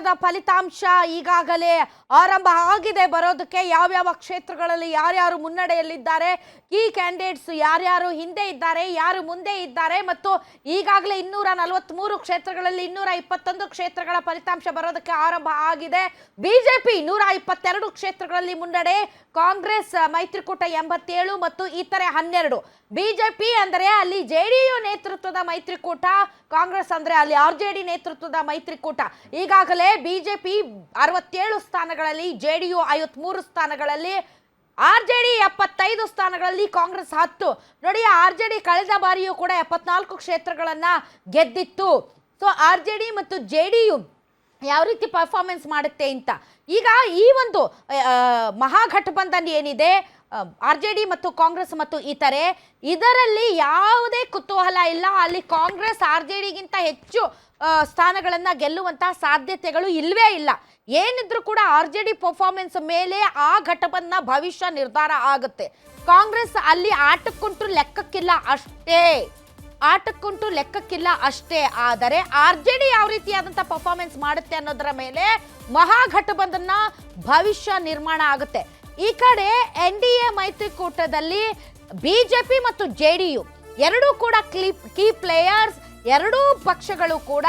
ಪ್ರಚಾರದ ಫಲಿತಾಂಶ ಈಗಾಗಲೇ ಆರಂಭ ಆಗಿದೆ. ಬರೋದಕ್ಕೆ ಯಾವ್ಯಾವ ಕ್ಷೇತ್ರಗಳಲ್ಲಿ ಯಾರ್ಯಾರು ಮುನ್ನಡೆಯಲ್ಲಿದ್ದಾರೆ ಈ ಕ್ಯಾಂಡಿಡೇಟ್ಸ್ ಯಾರ್ಯಾರು ಹಿಂದೆ ಇದ್ದಾರೆ, ಯಾರು ಮುಂದೆ ಇದ್ದಾರೆ ಮತ್ತು ಈಗಾಗಲೇ ಇನ್ನೂರ ನಲವತ್ತ್ಮೂರು ಕ್ಷೇತ್ರಗಳಲ್ಲಿ ಇನ್ನೂರ ಇಪ್ಪತ್ತೊಂದು ಕ್ಷೇತ್ರಗಳ ಫಲಿತಾಂಶ ಬರೋದಕ್ಕೆ ಆರಂಭ ಆಗಿದೆ. ಬಿಜೆಪಿ ನೂರ ಇಪ್ಪತ್ತೆರಡು ಕ್ಷೇತ್ರಗಳಲ್ಲಿ ಮುನ್ನಡೆ, ಕಾಂಗ್ರೆಸ್ ಮೈತ್ರಿಕೂಟ ಎಂಬತ್ತೇಳು ಮತ್ತು ಇತರೆ ಹನ್ನೆರಡು. ಬಿಜೆಪಿ ಅಂದರೆ ಅಲ್ಲಿ ಜೆಡಿಯು ನೇತೃತ್ವದ ಮೈತ್ರಿಕೂಟ, ಕಾಂಗ್ರೆಸ್ ಅಂದ್ರೆ ಅಲ್ಲಿ ಆರ್ ಜೆ ಡಿ ನೇತೃತ್ವದ ಮೈತ್ರಿಕೂಟ. ಈಗಾಗಲೇ ಬಿಜೆಪಿ ಅರವತ್ತೇಳು ಸ್ಥಾನಗಳಲ್ಲಿ, ಜೆಡಿಯು ಐವತ್ಮೂರು ಸ್ಥಾನಗಳಲ್ಲಿ ಆರ್ ಜೆ ಡಿ ಎಪ್ಪತ್ತೈದು ಸ್ಥಾನಗಳಲ್ಲಿ, ಕಾಂಗ್ರೆಸ್ ಹತ್ತು. ನೋಡಿ ಆರ್ ಜೆ ಡಿ ಕಳೆದ ಬಾರಿಯೂ ಕೂಡ ಎಪ್ಪತ್ನಾಲ್ಕು ಕ್ಷೇತ್ರಗಳನ್ನ ಗೆದ್ದಿತ್ತು. ಸೊ ಆರ್ ಜೆ ಡಿ ಮತ್ತು ಜೆ ಡಿ ಯು ಯಾವ ರೀತಿ ಪರ್ಫಾರ್ಮೆನ್ಸ್ ಮಾಡುತ್ತೆ ಅಂತ. ಈಗ ಈ ಒಂದು ಮಹಾಘಟಬಂಧನ್ ಏನಿದೆ ಆರ್ ಜೆ ಡಿ ಮತ್ತು ಕಾಂಗ್ರೆಸ್ ಮತ್ತು ಇತರೆ, ಇದರಲ್ಲಿ ಯಾವುದೇ ಕುತೂಹಲ ಇಲ್ಲ. ಅಲ್ಲಿ ಕಾಂಗ್ರೆಸ್ ಆರ್ ಜೆ ಡಿಗಿಂತ ಹೆಚ್ಚು ಸ್ಥಾನಗಳನ್ನು ಸ್ಥಾನಗಳನ್ನ ಗೆಲ್ಲುವಂತಹ ಸಾಧ್ಯತೆಗಳು ಇಲ್ಲವೇ ಇಲ್ಲ. ಏನಿದ್ರು ಕೂಡ ಆರ್ ಜೆ ಡಿ ಪರ್ಫಾರ್ಮೆನ್ಸ್ ಮೇಲೆ ಆ ಘಟಬಂಧನ ಭವಿಷ್ಯ ನಿರ್ಧಾರ ಆಗುತ್ತೆ. ಕಾಂಗ್ರೆಸ್ ಅಲ್ಲಿ ಆಟಕ್ಕುಂಟು ಲೆಕ್ಕಕ್ಕಿಲ್ಲ ಅಷ್ಟೇ. ಆಟಕ್ಕುಂಟು ಲೆಕ್ಕಕ್ಕಿಲ್ಲ ಅಷ್ಟೇ, ಆದರೆ ಆರ್ ಜೆ ಡಿ ಯಾವ ರೀತಿಯಾದಂಥ ಪರ್ಫಾರ್ಮೆನ್ಸ್ ಮಾಡುತ್ತೆ ಅನ್ನೋದರ ಮೇಲೆ ಮಹಾಘಟಬಂಧನ ಭವಿಷ್ಯ ನಿರ್ಮಾಣ ಆಗುತ್ತೆ. ಈ ಕಡೆ ಎನ್ ಡಿ ಎ ಮೈತ್ರಿಕೂಟದಲ್ಲಿ ಬಿಜೆಪಿ ಮತ್ತು ಜೆ ಡಿ ಯು ಎರಡೂ ಕೂಡ ಕ್ಲೀ ಕೀ ಪ್ಲೇಯರ್ಸ್ ಎರಡೂ ಪಕ್ಷಗಳು ಕೂಡ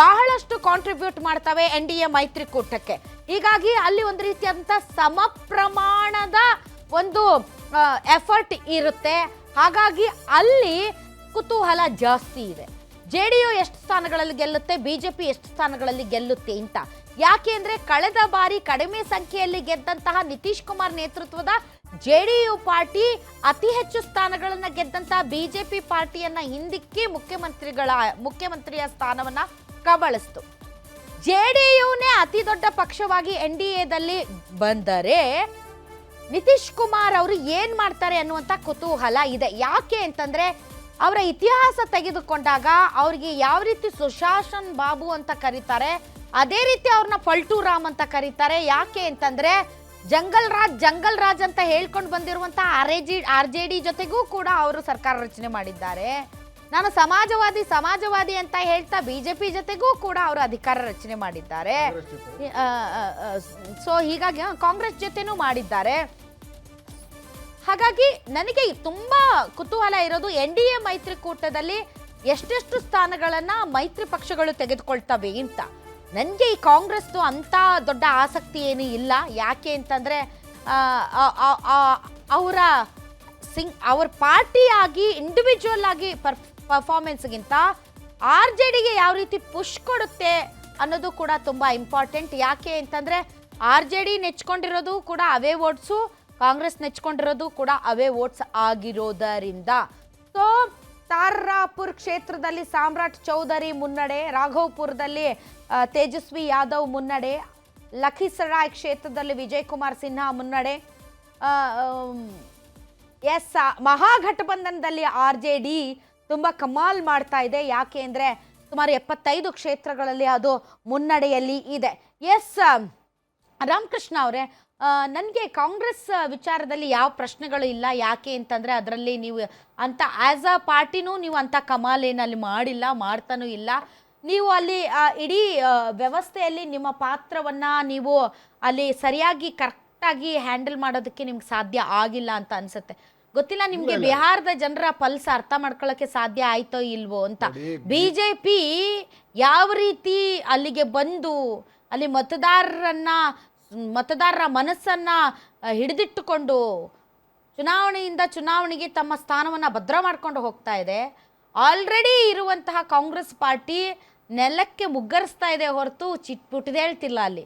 ಬಹಳಷ್ಟು ಕಾಂಟ್ರಿಬ್ಯೂಟ್ ಮಾಡ್ತವೆ ಎನ್ ಡಿ ಎ ಮೈತ್ರಿಕೂಟಕ್ಕೆ. ಹೀಗಾಗಿ ಅಲ್ಲಿ ಒಂದು ರೀತಿಯಾದಂಥ ಸಮ ಪ್ರಮಾಣದ ಒಂದು ಎಫರ್ಟ್ ಇರುತ್ತೆ. ಹಾಗಾಗಿ ಅಲ್ಲಿ ಕುತೂಹಲ ಜಾಸ್ತಿ ಇದೆ. ಜೆ ಡಿ ಯು ಎಷ್ಟು ಸ್ಥಾನಗಳಲ್ಲಿ ಗೆಲ್ಲುತ್ತೆ, ಬಿಜೆಪಿ ಎಷ್ಟು ಸ್ಥಾನಗಳಲ್ಲಿ ಗೆಲ್ಲುತ್ತೆ ಅಂತ. ಯಾಕೆ ಅಂದ್ರೆ ಕಳೆದ ಬಾರಿ ಕಡಿಮೆ ಸಂಖ್ಯೆಯಲ್ಲಿ ಗೆದ್ದಂತಹ ನಿತೀಶ್ ಕುಮಾರ್ ನೇತೃತ್ವದ ಜೆ ಡಿ ಯು ಪಾರ್ಟಿ ಅತಿ ಹೆಚ್ಚು ಸ್ಥಾನಗಳನ್ನು ಗೆದ್ದಂತಹ ಬಿಜೆಪಿ ಪಾರ್ಟಿಯನ್ನ ಹಿಂದಿಕ್ಕಿ ಮುಖ್ಯಮಂತ್ರಿಗಳ, ಮುಖ್ಯಮಂತ್ರಿಯ ಸ್ಥಾನವನ್ನ ಕಬಳಿಸ್ತು. ಜೆ ಡಿ ಯುನೇ ಅತಿ ದೊಡ್ಡ ಪಕ್ಷವಾಗಿ ಎನ್ ಡಿ ಎದಲ್ಲಿ ಬಂದರೆ ನಿತೀಶ್ ಕುಮಾರ್ ಅವರು ಏನ್ ಮಾಡ್ತಾರೆ ಅನ್ನುವಂಥ ಕುತೂಹಲ ಇದೆ. ಯಾಕೆ ಅಂತಂದ್ರೆ ಅವರ ಇತಿಹಾಸ ತೆಗೆದುಕೊಂಡಾಗ ಅವ್ರಿಗೆ ಯಾವ ರೀತಿ ಸುಶಾಸನ್ ಬಾಬು ಅಂತ ಕರೀತಾರೆ ಅದೇ ರೀತಿ ಅವ್ರನ್ನ ಪಲ್ಟು ರಾಮ್ ಅಂತ ಕರೀತಾರೆ ಯಾಕೆ ಅಂತಂದ್ರೆ ಜಂಗಲ್ ರಾಜ್ ಜಂಗಲ್ ರಾಜ್ ಅಂತ ಹೇಳ್ಕೊಂಡು ಬಂದಿರುವಂತ R G R J D ಜೊತೆಗೂ ಕೂಡ ಅವರು ಸರ್ಕಾರ ರಚನೆ ಮಾಡಿದ್ದಾರೆ. ನಾನು ಸಮಾಜವಾದಿ ಸಮಾಜವಾದಿ ಅಂತ ಹೇಳ್ತಾ ಬಿಜೆಪಿ ಜೊತೆಗೂ ಕೂಡ ಅವರು ಅಧಿಕಾರ ರಚನೆ ಮಾಡಿದ್ದಾರೆ. ಸೊ ಹೀಗಾಗಿ ಕಾಂಗ್ರೆಸ್ ಜೊತೆನೂ ಮಾಡಿದ್ದಾರೆ. ಹಾಗಾಗಿ ನನಗೆ ತುಂಬಾ ಕುತೂಹಲ ಇರೋದು ಎನ್ ಡಿ ಎ ಮೈತ್ರಿಕೂಟದಲ್ಲಿ ಎಷ್ಟೆಷ್ಟು ಸ್ಥಾನಗಳನ್ನ ಮೈತ್ರಿ ಪಕ್ಷಗಳು ತೆಗೆದುಕೊಳ್ತವೆ ಅಂತ. ನನಗೆ ಈ ಕಾಂಗ್ರೆಸ್ದು ಅಂತ ದೊಡ್ಡ ಆಸಕ್ತಿ ಏನು ಇಲ್ಲ. ಯಾಕೆ ಅಂತಂದ್ರೆ ಅವರ ಸಿಂಗ್ ಅವ್ರ ಪಾರ್ಟಿಯಾಗಿ ಇಂಡಿವಿಜುವಲ್ ಆಗಿ ಪರ್ ಪರ್ಫಾರ್ಮೆನ್ಸ್ಗಿಂತ ಆರ್ ಜೆ ಡಿಗೆ ಯಾವ ರೀತಿ ಪುಷ್ ಕೊಡುತ್ತೆ ಅನ್ನೋದು ಕೂಡ ತುಂಬ ಇಂಪಾರ್ಟೆಂಟ್ ಯಾಕೆ ಅಂತಂದ್ರೆ, ಆರ್ ಜೆ ಡಿ ನೆಚ್ಕೊಂಡಿರೋದು ಕೂಡ ಅವೇ ವೋಟ್ಸು ಕಾಂಗ್ರೆಸ್ ನೆಚ್ಕೊಂಡಿರೋದು ಕೂಡ ಅವೇ ವೋಟ್ಸ್ ಆಗಿರೋದರಿಂದ. ಸೊ, ತಾರಾಪುರ್ ಕ್ಷೇತ್ರದಲ್ಲಿ ಸಾಮ್ರಾಟ್ ಚೌಧರಿ ಮುನ್ನಡೆ ರಾಘವ್ಪುರದಲ್ಲಿ ತೇಜಸ್ವಿ ಯಾದವ್ ಮುನ್ನಡೆ, ಲಖೀಸರಾಯ್ ಕ್ಷೇತ್ರದಲ್ಲಿ ವಿಜಯ್ ಕುಮಾರ್ ಸಿನ್ಹಾ ಮುನ್ನಡೆ ಎಸ್ ಮಹಾಘಟಬಂಧನದಲ್ಲಿ ಆರ್ ಜೆ ಡಿ ತುಂಬ ಕಮಾಲ್ ಮಾಡ್ತಾ ಇದೆ. ಯಾಕೆ ಅಂದರೆ ಸುಮಾರು ಎಪ್ಪತ್ತೈದು ಕ್ಷೇತ್ರಗಳಲ್ಲಿ ಅದು ಮುನ್ನಡೆಯಲ್ಲಿ ಇದೆ. ಎಸ್, ರಾಮಕೃಷ್ಣ ಅವರೇ ನನಗೆ ಕಾಂಗ್ರೆಸ್ ವಿಚಾರದಲ್ಲಿ ಯಾವ ಪ್ರಶ್ನೆಗಳು ಇಲ್ಲ ಯಾಕೆ ಅಂತಂದರೆ ಅದರಲ್ಲಿ ನೀವು ಅಂತ ಆ್ಯಸ್ ಅ ಪಾರ್ಟಿನೂ ನೀವು ಅಂಥ ಕಮಾಲೇನಲ್ಲಿ ಮಾಡಿಲ್ಲ ಮಾಡ್ತಾನೂ ಇಲ್ಲ. ನೀವು ಅಲ್ಲಿ ಇಡೀ ವ್ಯವಸ್ಥೆಯಲ್ಲಿ ನಿಮ್ಮ ಪಾತ್ರವನ್ನು ನೀವು ಅಲ್ಲಿ ಸರಿಯಾಗಿ ಕರೆಕ್ಟಾಗಿ ಹ್ಯಾಂಡಲ್ ಮಾಡೋದಕ್ಕೆ ನಿಮ್ಗೆ ಸಾಧ್ಯ ಆಗಿಲ್ಲ ಅಂತ ಅನ್ಸುತ್ತೆ. ಗೊತ್ತಿಲ್ಲ ನಿಮಗೆ ಬಿಹಾರದ ಜನರ ಪಲ್ಸ್ ಅರ್ಥ ಮಾಡ್ಕೊಳ್ಳೋಕೆ ಸಾಧ್ಯ ಆಯ್ತೋ ಇಲ್ವೋ ಅಂತ. ಬಿಜೆಪಿ ಯಾವ ರೀತಿ ಅಲ್ಲಿಗೆ ಬಂದು ಅಲ್ಲಿ ಮತದಾರರನ್ನ ಮತದಾರರ ಮನಸ್ಸನ್ನ ಹಿಡಿದಿಟ್ಟುಕೊಂಡು ಚುನಾವಣೆಯಿಂದ ಚುನಾವಣೆಗೆ ತಮ್ಮ ಸ್ಥಾನವನ್ನು ಭದ್ರ ಮಾಡ್ಕೊಂಡು ಹೋಗ್ತಾ ಇದೆ. ಆಲ್ರೆಡಿ ಇರುವಂತಹ ಕಾಂಗ್ರೆಸ್ ಪಾರ್ಟಿ ನೆಲಕ್ಕೆ ಮುಗ್ಗರಿಸ್ತಾ ಇದೆ ಹೊರತು ಚಿಟ್ ಹೇಳ್ತಿಲ್ಲ ಅಲ್ಲಿ.